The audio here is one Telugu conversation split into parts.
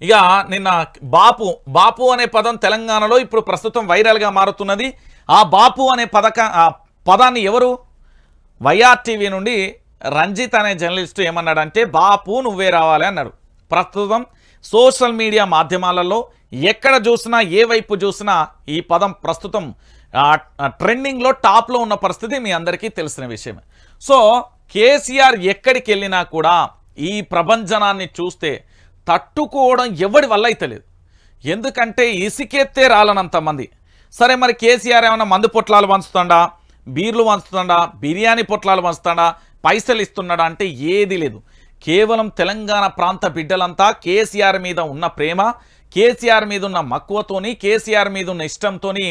ఇక నిన్న బాపు బాపు అనే పదం తెలంగాణలో ఇప్పుడు ప్రస్తుతం వైరల్గా మారుతున్నది. ఆ బాపు అనే పథక ఆ పదాన్ని ఎవరు? వైఆర్టీవీ నుండి రంజిత్ అనే జర్నలిస్టు ఏమన్నాడంటే బాపు నువ్వే రావాలి అన్నాడు. ప్రస్తుతం సోషల్ మీడియా మాధ్యమాలలో ఎక్కడ చూసినా ఏ వైపు చూసినా ఈ పదం ప్రస్తుతం ట్రెండింగ్లో టాప్లో ఉన్న పరిస్థితి మీ అందరికీ తెలిసిన విషయమే. సో కేసీఆర్ ఎక్కడికి వెళ్ళినా కూడా ఈ ప్రభంజనాన్ని చూస్తే తట్టుకోవడం ఎవడి వల్ల అయితే లేదు. ఎందుకంటే ఇసుకెత్తే రాలనంత మంది. సరే మరి కేసీఆర్ ఏమైనా మందు పొట్లాలు పంచుతాడా? బీర్లు పంచుతాడా? బిర్యానీ పొట్లాలు పంచుతాడా? పైసలు ఇస్తున్నాడా అంటే ఏది లేదు. కేవలం తెలంగాణ ప్రాంత బిడ్డలంతా కేసీఆర్ మీద ఉన్న ప్రేమ కేసీఆర్ మీద ఉన్న మక్కువతోని కేసీఆర్ మీద ఉన్న ఇష్టంతోని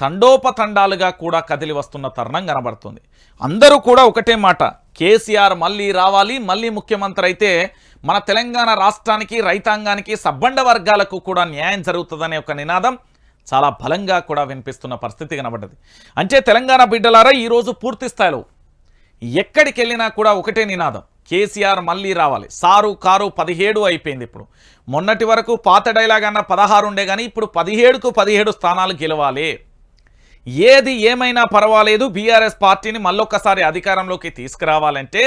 తండోపతండాలుగా కూడా కదిలి వస్తున్న తరుణం కనబడుతుంది. అందరూ కూడా ఒకటే మాట. కేసీఆర్ మళ్ళీ రావాలి మళ్ళీ ముఖ్యమంత్రి అయితే మన తెలంగాణ రాష్ట్రానికి రైతాంగానికి సబ్బండ వర్గాలకు కూడా న్యాయం జరుగుతుందనే ఒక నినాదం చాలా బలంగా కూడా వినిపిస్తున్న పరిస్థితి కనబడ్డది. అంటే తెలంగాణ బిడ్డలారా ఈరోజు పూర్తి స్థాయిలో ఎక్కడికి వెళ్ళినా కూడా ఒకటే నినాదం. కేసీఆర్ మళ్ళీ రావాలి. సారు కారు పదిహేడు అయిపోయింది ఇప్పుడు. మొన్నటి వరకు పాత డైలాగ్ అన్న పదహారు ఉండే కానీ ఇప్పుడు పదిహేడుకు పదిహేడు స్థానాలు గెలవాలి. ఏది ఏమైనా పర్వాలేదు బీఆర్ఎస్ పార్టీని మళ్ళొక్కసారి అధికారంలోకి తీసుకురావాలంటే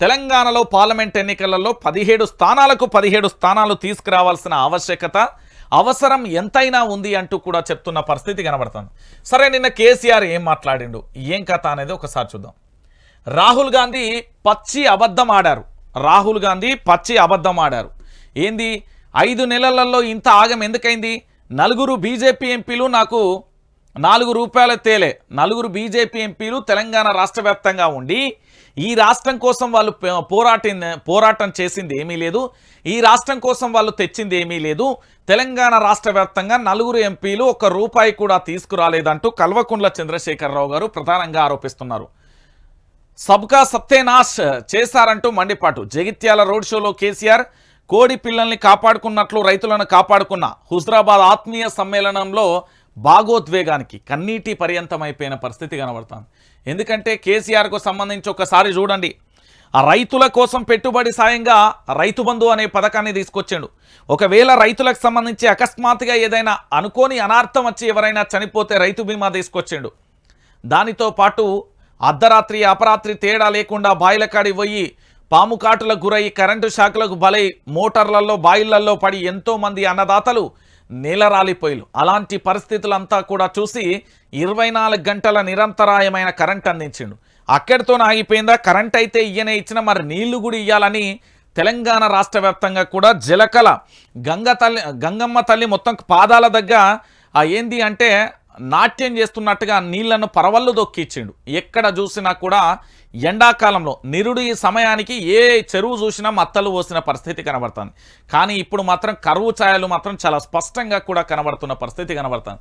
తెలంగాణలో పార్లమెంట్ ఎన్నికలలో పదిహేడు స్థానాలకు పదిహేడు స్థానాలు తీసుకురావాల్సిన ఆవశ్యకత అవసరం ఎంతైనా ఉంది అంటూ కూడా చెప్తున్న పరిస్థితి కనబడుతుంది. సరే నిన్న కేసీఆర్ ఏం మాట్లాడిండు? ఏం కథ అనేది ఒకసారి చూద్దాం. రాహుల్ గాంధీ పచ్చి అబద్ధం ఆడారు. రాహుల్ గాంధీ పచ్చి అబద్ధం ఆడారు. ఏంది? ఐదు నెలలలో ఇంత ఆగం ఎందుకైంది? నలుగురు బీజేపీ ఎంపీలు నాకు నాలుగు రూపాయల తేలే. నలుగురు బీజేపీ ఎంపీలు తెలంగాణ రాష్ట్ర వ్యాప్తంగా ఉండి ఈ రాష్ట్రం కోసం వాళ్ళు పోరాటి పోరాటం పోరాటం చేసింది ఏమీ లేదు. ఈ రాష్ట్రం కోసం వాళ్ళు తెచ్చింది ఏమీ లేదు. తెలంగాణ రాష్ట్ర వ్యాప్తంగా నలుగురు ఎంపీలు ఒక్క రూపాయి కూడా తీసుకురాలేదంటూ కల్వకుండ్ల చంద్రశేఖరరావు గారు ప్రధానంగా ఆరోపిస్తున్నారు. సబ్కా సత్యనాశ్ చేశారంటూ మండిపాటు. జగిత్యాల రోడ్ షోలో కేసీఆర్ కోడి పిల్లల్ని కాపాడుకున్నట్లు రైతులను కాపాడుకున్న హుజరాబాద్ ఆత్మీయ సమ్మేళనంలో భాగోద్వేగానికి కన్నీటి పర్యంతమైపోయిన పరిస్థితి కనబడుతుంది. ఎందుకంటే కేసీఆర్కు సంబంధించి ఒకసారి చూడండి. ఆ రైతుల కోసం పెట్టుబడి సాయంగా రైతు బంధు అనే పథకాన్ని తీసుకొచ్చాడు. ఒకవేళ రైతులకు సంబంధించి అకస్మాత్తుగా ఏదైనా అనుకోని అనార్థం వచ్చి ఎవరైనా చనిపోతే రైతు బీమా తీసుకొచ్చాడు. దానితో పాటు అర్ధరాత్రి అపరాత్రి తేడా లేకుండా బాయిలకాడి పోయి పాము కాటులకు గురై కరెంటు షాకులకు బలై మోటార్లలో బాయిళ్ళలో పడి ఎంతోమంది అన్నదాతలు నేలరాలిపోయిలు. అలాంటి పరిస్థితులంతా కూడా చూసి ఇరవై గంటల నిరంతరాయమైన కరెంట్ అందించిండు. అక్కడితో ఆగిపోయిందా? కరెంట్ అయితే ఇయ్యనే ఇచ్చిన మరి నీళ్ళు కూడా ఇయ్యాలని తెలంగాణ రాష్ట్ర వ్యాప్తంగా కూడా జలకల గంగ తల్లి గంగమ్మ తల్లి మొత్తం పాదాల దగ్గర ఏంది అంటే నాట్యం చేస్తున్నట్టుగా నీళ్ళను పరవళ్ళు దొక్కిచ్చిండు ఎక్కడ చూసినా కూడా ఎండాకాలంలో నిరుడు ఈ సమయానికి ఏ చెరువు చూసినా మత్తలు పోసిన పరిస్థితి కనబడుతుంది. కానీ ఇప్పుడు మాత్రం కరువు ఛాయలు మాత్రం చాలా స్పష్టంగా కూడా కనబడుతున్న పరిస్థితి కనబడుతుంది.